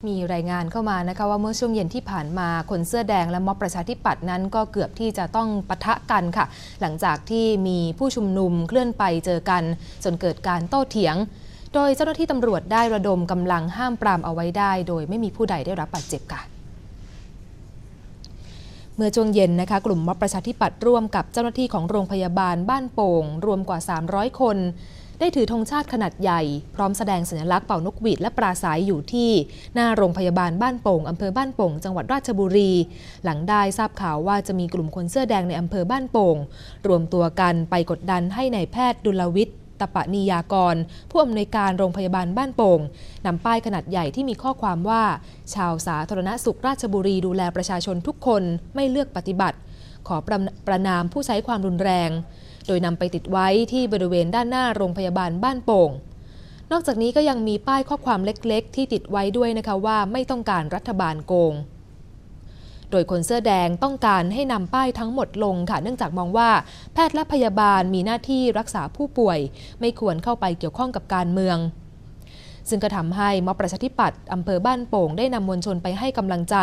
มีรายงานเข้ามานะคะว่าเมื่อช่วงเย็นที่ผ่านมาคนเสื้อแดงและม็อบประชาธิปัตย์นั้นก็เกือบที่จะต้องปะทะกันค่ะ หลังจากที่มีผู้ชุมนุมเคลื่อนไปเจอกัน จนเกิดการโต้เถียง โดยเจ้าหน้าที่ตำรวจได้ระดมกำลังห้ามปรามเอาไว้ได้ โดยไม่มีผู้ใดได้รับบาดเจ็บค่ะเมื่อช่วงเย็นนะคะกลุ่มม็อบประชาธิปัตย์ร่วมกับเจ้าหน้าที่ของโรงพยาบาลบ้านโป่ง รวมกว่า 300 คน ได้ถือธงชาติขนาดใหญ่ พร้อมแสดงสัญลักษณ์เป่านกหวีดและปราศัยอยู่ที่ หน้าโรงพยาบาลบ้านโป่งอำเภอบ้านโป่งจังหวัดราชบุรี หลังได้ทราบข่าวว่าจะมีกลุ่มคนเสื้อแดงในอำเภอบ้านโป่ง รวมตัวกันไปกดดันให้ในายแพทย์ดุลวิทย์ตปะนียากร ผู้อำนวยการโรงพยาบาลบ้านโป่งนำป้ายขนาดใหญ่ที่มีข้อความว่า ชาวสาธารณสุขราชบุรีดูแลประชาชนทุกคนไม่เลือกปฏิบัติ ขอประประนามผู้ใช้ความรุนแรง โดยนำไปติดไว้ที่บริเวณด้านหน้าโรงพยาบาลบ้านโป่ง นอกจากนี้ก็ยังมีป้ายข้อความเล็กๆ ที่ติดไว้ด้วยนะคะว่าไม่ต้องการรัฐบาลโกง โดยคนเสื้อแดงต้องการให้นำป้ายทั้งหมดลงค่ะ เนื่องจากมองว่าแพทย์และพยาบาลมีหน้าที่รักษาผู้ป่วย ไม่ควรเข้าไปเกี่ยวข้องกับการเมือง ซึ่งก็ทำให้ม็อบประชาธิปัตย์อำเภอบ้านโป่งได้นำมวลชนไปให้กำลังใจ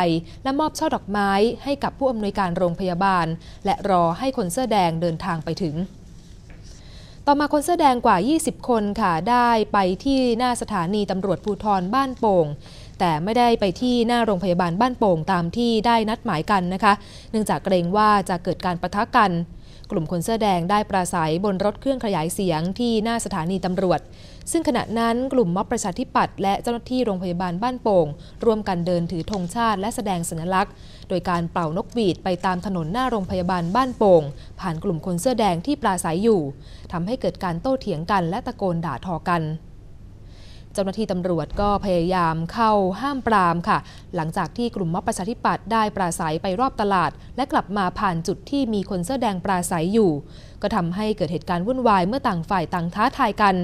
และมอบช่อดอกไม้ให้กับผู้อำนวยการโรงพยาบาล และรอให้คนเสื้อแดงเดินทางไปถึงต่อมาคนเสื้อแดงกว่า 20 คนค่ะ ได้ไปที่หน้าสถานีตำรวจภูธรบ้านโป่ง แต่ไม่ได้ไปที่หน้าโรงพยาบาลบ้านโป่งตามที่ได้นัดหมายกันนะคะ เนื่องจากเกรงว่าจะเกิดการประทะกัน กลุ่มคนเสื้อแดงได้ปราศัยบนรถเครื่องขยายเสียงที่หน้าสถานีตำรวจ ซึ่งขณะนั้นกลุ่มม็อบประชาธิปัตย์และเจ้าหน้าที่โรงพยาบาลบ้านโป่งร่วมกันเดินถือธงชาติและแสดงสัญลักษณ์ โดยการเป่านกหวีดไปตามถนนหน้าโรงพยาบาลบ้านโป่ง ผ่านกลุ่มคนเสื้อแดงที่ปราศัยอยู่ทำให้เกิดการโต้เถียงกันและตะโกนด่าทอกัน เจ้าหน้าที่ตำรวจก็พยายามเข้าห้ามปรามค่ะ หลังจากที่กลุ่มม็อบประชาธิปัตย์ได้ปราศัยไปรอบตลาด และกลับมาผ่านจุดที่มีคนเสื้อแดงปราศัยอยู่ ก็ทำให้เกิดเหตุการณ์วุ่นวายเมื่อต่างฝ่ายต่างท้าทายกัน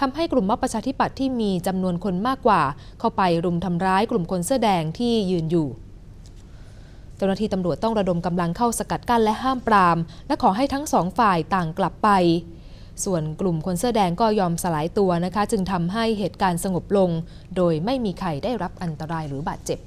ทำให้กลุ่มม็อบประชาธิปัตย์ที่มีจำนวนคนมากกว่า เข้าไปรุมทำร้ายกลุ่มคนเสื้อแดงที่ยืนอยู่เจ้าหน้าที่ตำรวจต้องระดมกำลังเข้าสกัดกั้นและห้ามปราม และขอให้ทั้งสองฝ่ายต่างกลับไป ส่วนกลุ่มคนเสื้อแดงก็ยอมสลายตัวนะคะ จึงทำให้เหตุการณ์สงบลง โดยไม่มีใครได้รับอันตรายหรือบาดเจ็บ